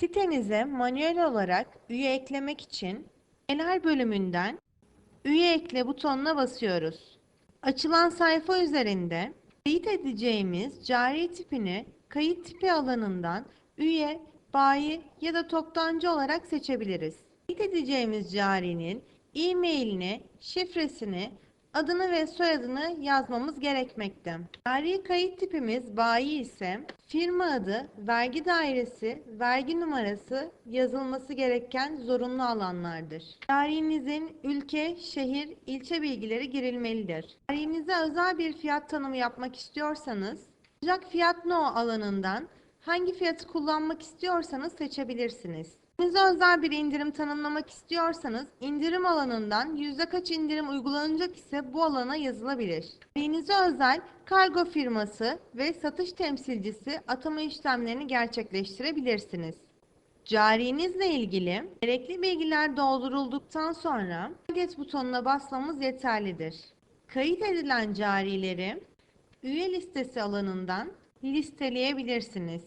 Sitenize manuel olarak üye eklemek için Üyeler bölümünden Üye ekle butonuna basıyoruz. Açılan sayfa üzerinde kayıt edeceğimiz cari tipini kayıt tipi alanından üye, bayi ya da toptancı olarak seçebiliriz. Kayıt edeceğimiz carinin e-mailini, şifresini, adını ve soyadını yazmamız gerekmekte. Cari kayıt tipimiz bayi ise firma adı, vergi dairesi, vergi numarası yazılması gereken zorunlu alanlardır. Carinizin ülke, şehir, ilçe bilgileri girilmelidir. Carinize özel bir fiyat tanımı yapmak istiyorsanız, ancak fiyat no alanından hangi fiyatı kullanmak istiyorsanız seçebilirsiniz. Size özel bir indirim tanımlamak istiyorsanız indirim alanından yüzde kaç indirim uygulanacak ise bu alana yazılabilir. Carinize özel kargo firması ve satış temsilcisi atama işlemlerini gerçekleştirebilirsiniz. Carinizle ilgili gerekli bilgiler doldurulduktan sonra kaydet butonuna basmamız yeterlidir. Kayıt edilen carileri üye listesi alanından listeleyebilirsiniz.